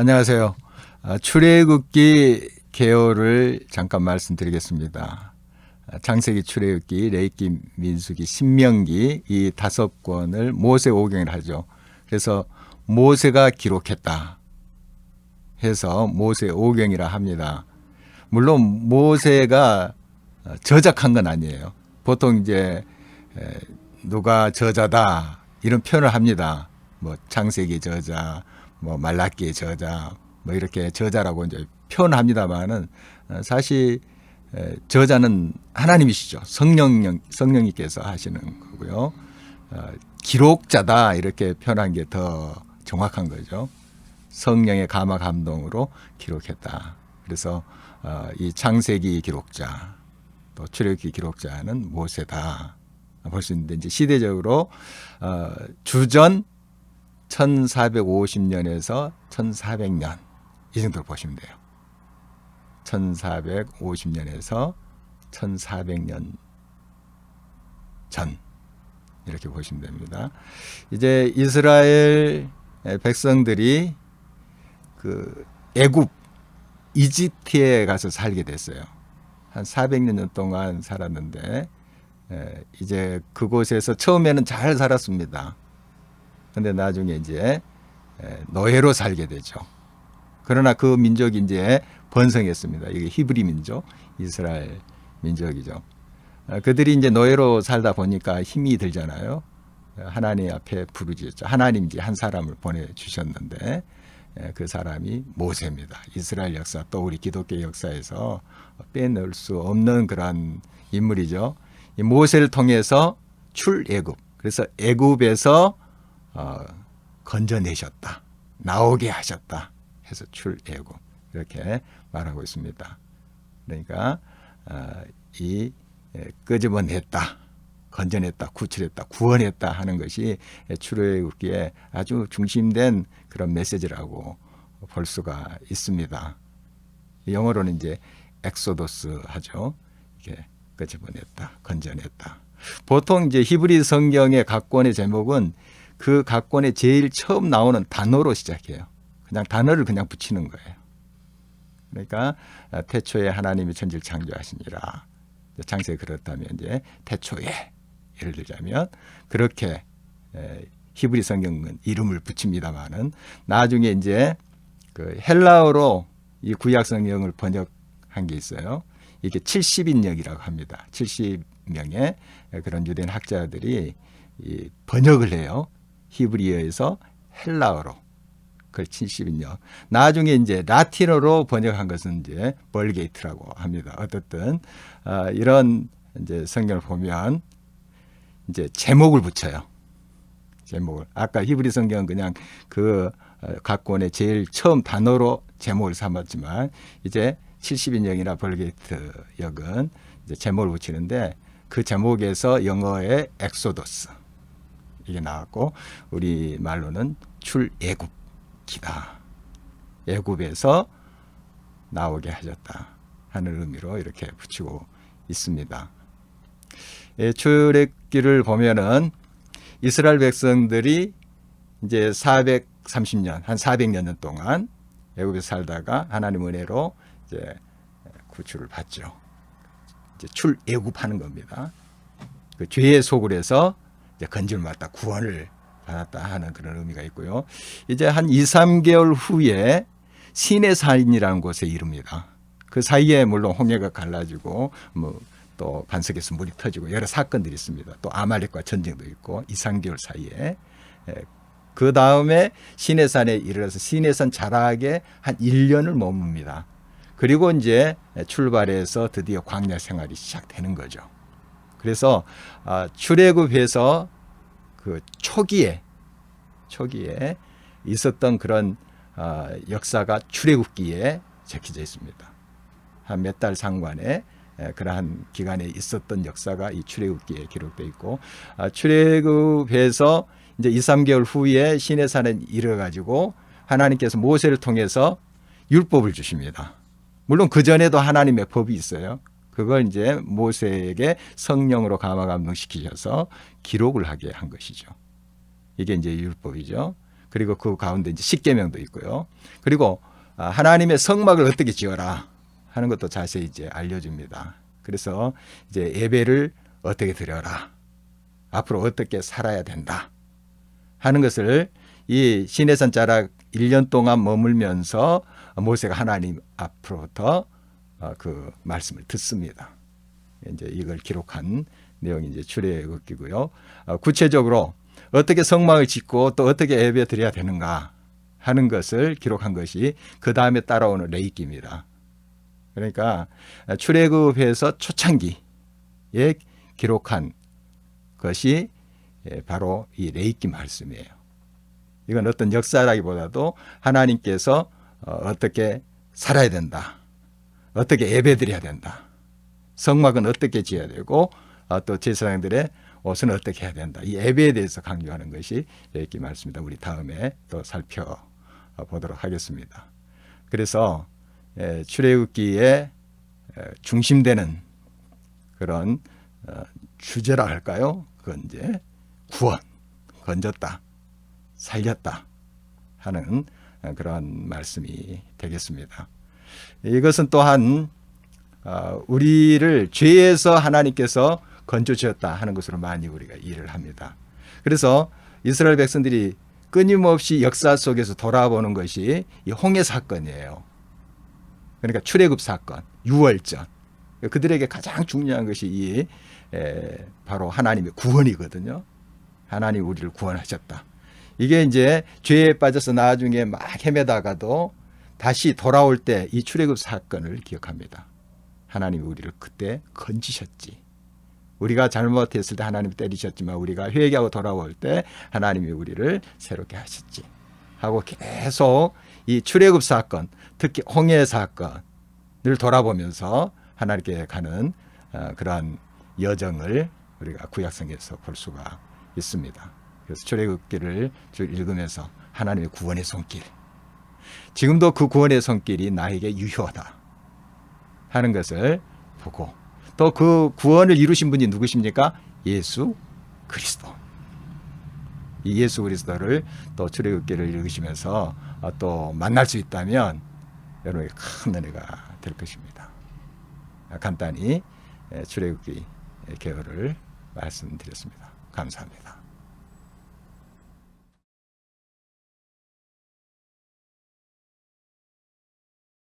안녕하세요. 아, 출애굽기 개요를 잠깐 말씀드리겠습니다. 아, 창세기, 출애굽기, 레이기, 민수기, 신명기 이 다섯 권을 모세 오경을 하죠. 그래서 모세가 기록했다 해서 모세 오경이라 합니다. 물론 모세가 저작한 건 아니에요. 보통 이제 에, 누가 저자다 이런 표현을 합니다. 뭐 창세기 저자, 뭐 말라기의 저자, 뭐 이렇게 저자라고 이제 표현합니다만은 어, 사실 에, 저자는 하나님이시죠. 성령 성령님께서 하시는 거고요. 어, 기록자다 이렇게 표현한 게 더 정확한 거죠. 성령의 감화 감동으로 기록했다. 그래서 어, 이 창세기 기록자 또 출애굽기 기록자는 모세다 볼 수 있는데 이제 시대적으로 어, 주전 1450년에서 1400년 이 정도로 보시면 돼요. 1450년에서 1400년 전 이렇게 보시면 됩니다. 이제 이스라엘 백성들이 그 애굽 이집트에 가서 살게 됐어요. 한 400년 동안 살았는데 에, 이제 그곳에서 처음에는 잘 살았습니다. 근데 나중에 이제 노예로 살게 되죠. 그러나 그 민족이 이제 번성했습니다. 이게 히브리 민족, 이스라엘 민족이죠. 아, 그들이 이제 노예로 살다 보니까 힘이 들잖아요. 하나님 앞에 부르짖었죠. 하나님 이제 한 사람을 보내 주셨는데 그 사람이 모세입니다. 이스라엘 역사 또 우리 기독교 역사에서 빼놓을 수 없는 그러한 인물이죠. 이 모세를 통해서 출애굽. 그래서 애굽에서 어, 건져내셨다. 나오게 하셨다. 해서 출애굽. 이렇게 말하고 있습니다. 그러니까 어, 이 끄집어냈다. 건져냈다, 구출했다, 구원했다 하는 것이 출애굽기에 아주 중심된 그런 메시지라고 볼 수가 있습니다. 영어로는 이제 엑소도스 하죠. 이게 끄집어냈다, 건져냈다. 보통 이제 히브리 성경의 각 권의 제목은 그각 권에 제일 처음 나오는 단어로 시작해요. 그냥 단어를 그냥 붙이는 거예요. 그러니까 태초에 하나님이 천지를 창조하시니라. 창세 그렇다면 이제 태초에 예를 들자면 그렇게 히브리 성경은 이름을 붙입니다만은 나중에 이제 그 헬라어로 이 구약 성경을 번역한 게 있어요. 이게 70인역이라고 합니다. 70명의 그런 유대인 학자들이 이 번역을 해요. 히브리어에서 헬라어로. 그걸 70인역. 나중에 이제 라틴어로 번역한 것은 이제 벌게이트라고 합니다. 어떻든 어, 이런 이제 성경을 보면 이제 제목을 붙여요. 제목을. 아까 히브리 성경은 그냥 그 어, 각권의 제일 처음 단어로 제목을 삼았지만 이제 70인역이나 벌게이트 역은 이제 제목을 붙이는데 그 제목에서 영어의 엑소더스 이게 나왔고 우리 말로는 출애굽기다. 애굽에서 나오게 하셨다 하는 의미로 이렇게 붙이고 있습니다. 예, 출애굽기를 보면은 이스라엘 백성들이 이제 430년 한 400년 동안 애굽에 살다가 하나님 은혜로 이제 구출을 받죠. 이제 출애굽하는 겁니다. 그 죄의 속을 해서 이제 건질을 받다 구원을 받았다 하는 그런 의미가 있고요. 이제 한 2, 3개월 후에 신의 산이라는 곳에 이릅니다. 그 사이에 물론 홍해가 갈라지고 뭐 또 반석에서 물이 터지고 여러 사건들이 있습니다. 또 아말렉과 전쟁도 있고 2, 3개월 사이에 그 다음에 시내산에 이르러서 시내산 자락에 한 1년을 머뭅니다. 그리고 이제 출발해서 드디어 광야 생활이 시작되는 거죠. 그래서 아, 출애굽해서 그 초기에 초기에 있었던 그런 아, 역사가 출애굽기에 적혀져 있습니다. 한 몇 달 상관에 그러한 기간에 있었던 역사가 이 출애굽기에 기록되어 있고 아, 출애굽해서 이제 2, 3개월 후에 시내산에 이르러 가지고 하나님께서 모세를 통해서 율법을 주십니다. 물론 그 전에도 하나님의 법이 있어요. 그걸 이제 모세에게 성령으로 감화 감동시키셔서 기록을 하게 한 것이죠. 이게 이제 율법이죠. 그리고 그 가운데 이제 십계명도 있고요. 그리고 아, 하나님의 성막을 어떻게 지어라 하는 것도 자세히 이제 알려줍니다. 그래서 이제 예배를 어떻게 드려라. 앞으로 어떻게 살아야 된다. 하는 것을 이 시내산 자락 1년 동안 머물면서 모세가 하나님 앞으로부터 어, 그 말씀을 듣습니다. 이제 이걸 기록한 내용이 이제 출애굽기고요. 어, 구체적으로 어떻게 성막을 짓고 또 어떻게 예배 드려야 되는가 하는 것을 기록한 것이 그 다음에 따라오는 레이기입니다. 그러니까 출애굽에서 초창기에 기록한 것이 예, 바로 이 레이기 말씀이에요. 이건 어떤 역사라기보다도 하나님께서 어, 어떻게 살아야 된다. 어떻게 예배드려야 된다. 성막은 어떻게 지어야 되고 어, 또 제사장들의 옷은 어떻게 해야 된다. 이 예배에 대해서 강조하는 것이 레이기 말씀입니다. 우리 다음에 또 살펴보도록 하겠습니다. 그래서 예, 출애굽기에 에, 중심되는 그런 어, 주제라 할까요? 그건 이제 구원, 건졌다, 살렸다 하는 어, 그런 말씀이 되겠습니다. 이것은 또한 어, 우리를 죄에서 하나님께서 건져 주셨다 하는 것으로 많이 우리가 이해를 합니다. 그래서 이스라엘 백성들이 끊임없이 역사 속에서 돌아보는 것이 이 홍해 사건이에요. 그러니까 출애굽 사건, 유월전. 그들에게 가장 중요한 것이 이 에, 바로 하나님의 구원이거든요. 하나님 우리를 구원하셨다. 이게 이제 죄에 빠져서 나중에 막 헤매다가도 다시 돌아올 때 이 출애굽 사건을 기억합니다. 하나님이 우리를 그때 건지셨지. 우리가 잘못했을 때 하나님이 때리셨지만 우리가 회개하고 돌아올 때 하나님이 우리를 새롭게 하셨지. 하고 계속 이 출애굽 사건, 특히 홍해 사건을 돌아보면서 하나님께 가는 어, 그러한 여정을 우리가 구약성에서 볼 수가 있습니다. 그래서 출애굽기를 쭉 읽으면서 하나님의 구원의 손길. 지금도 그 구원의 손길이 나에게 유효하다 하는 것을 보고 또 그 구원을 이루신 분이 누구십니까? 예수 그리스도. 이 예수 그리스도를 또 출애굽기를 읽으시면서 어, 또 만날 수 있다면 여러분에게 큰 은혜가 될 것입니다. 간단히 에, 출애굽기 개요를 말씀드렸습니다. 감사합니다.